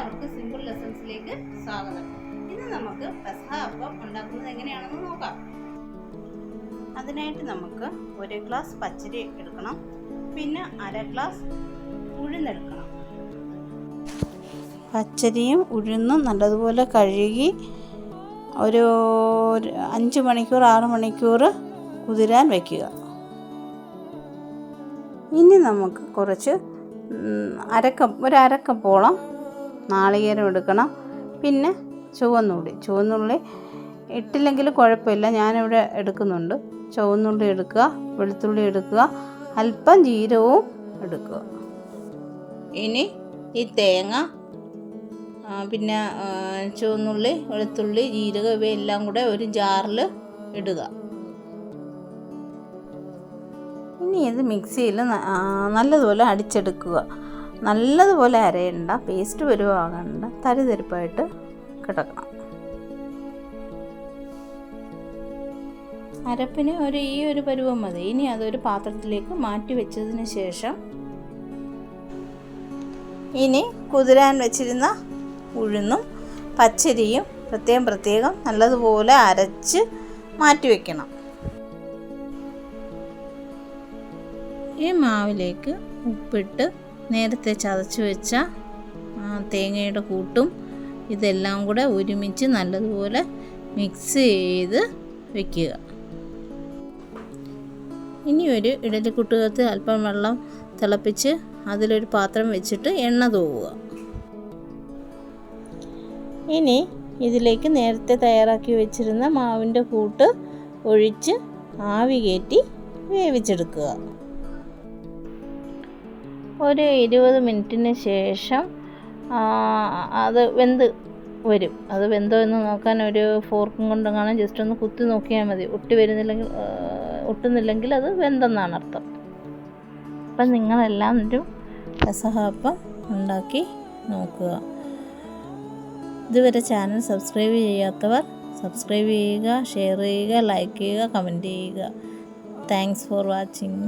എല്ലാവർക്കും സിമ്പിൾ ലെസൺസിലേക്ക് സ്വാഗതം. ഇന്ന് നമുക്ക് പെസഹ അപ്പം ഉണ്ടാക്കുന്നത് എങ്ങനെയാണെന്ന് നോക്കാം. അതിനായിട്ട് നമുക്ക് ഒരു ഗ്ലാസ് പച്ചരി എടുക്കണം. പിന്നെ അര ഗ്ലാസ് ഉഴുന്നെടുക്കണം. പച്ചരിയും ഉഴുന്നും നല്ലതുപോലെ കഴുകി ഒരു അഞ്ച് മണിക്കൂർ ആറ് മണിക്കൂർ കുതിരാൻ വയ്ക്കുക ഇനി നമുക്ക് കുറച്ച് അരക്കം ഒരു അരക്കപ്പോളം നാളികേരം എടുക്കണം. പിന്നെ ചുവന്നുള്ളി. ചുവന്നുള്ളി ഇട്ടില്ലെങ്കിൽ കുഴപ്പമില്ല. ഞാനിവിടെ എടുക്കുന്നുണ്ട്. ചുവന്നുള്ളി എടുക്കുക വെളുത്തുള്ളി എടുക്കുക അല്പം ജീരകവും എടുക്കുക. ഇനി ഈ തേങ്ങ പിന്നെ ചുവന്നുള്ളി വെളുത്തുള്ളി ജീരകം ഇവയെല്ലാം കൂടെ ഒരു ജാറിൽ ഇടുക. ഇനി ഇത് മിക്സിയിൽ നല്ലതുപോലെ അടിച്ചെടുക്കുക. നല്ലതുപോലെ അരയണ്ട പേസ്റ്റ് വരുവാകണ്ട തരിതരിപ്പായിട്ട് കിടക്കണം. അരപ്പിന് ഒരു ഈ ഒരു പരുവം മതി. ഇനി അതൊരു പാത്രത്തിലേക്ക് മാറ്റി വെച്ചതിന് ശേഷം ഇനി കുതിരാൻ വെച്ചിരുന്ന ഉഴുന്നും പച്ചരിയും പ്രത്യേകം പ്രത്യേകം നല്ലതുപോലെ അരച്ച് മാറ്റി വെക്കണം. ഈ മാവിലേക്ക് ഉപ്പിട്ട് നേരത്തെ ചതച്ച് വെച്ച തേങ്ങയുടെ കൂട്ടും ഇതെല്ലാം കൂടെ ഒരുമിച്ച് നല്ലതുപോലെ മിക്സ് ചെയ്ത് വെക്കുക. ഇനി ഒരു ഇഡലിക്കുട്ടുകത്ത് അല്പം വെള്ളം തിളപ്പിച്ച് അതിലൊരു പാത്രം വെച്ചിട്ട് എണ്ണ തൂവുക. ഇനി ഇതിലേക്ക് നേരത്തെ തയ്യാറാക്കി വെച്ചിരുന്ന മാവിന്റെ കൂട്ട് ഒഴിച്ച് ആവി കയറ്റി വേവിച്ചെടുക്കുക. ഒരു ഇരുപത് മിനിറ്റിന് ശേഷം അത് വെന്ത് വരും. അത് വെന്തോ എന്ന് നോക്കാൻ ഒരു ഫോർക്കും കൊണ്ടെങ്ങാനും ജസ്റ്റ് ഒന്ന് കുത്തി നോക്കിയാൽ മതി. ഒട്ടി വരുന്നില്ലെങ്കിൽ ഒട്ടുന്നില്ലെങ്കിൽ അത് വെന്തെന്നാണ് അർത്ഥം. അപ്പം നിങ്ങളെല്ലാം ഒരു രസഹാപ്പം ഉണ്ടാക്കി നോക്കുക. ഇതുവരെ ചാനൽ സബ്സ്ക്രൈബ് ചെയ്യാത്തവർ സബ്സ്ക്രൈബ് ചെയ്യുക ഷെയർ ചെയ്യുക ലൈക്ക് ചെയ്യുക കമന്റ് ചെയ്യുക. Thanks for watching.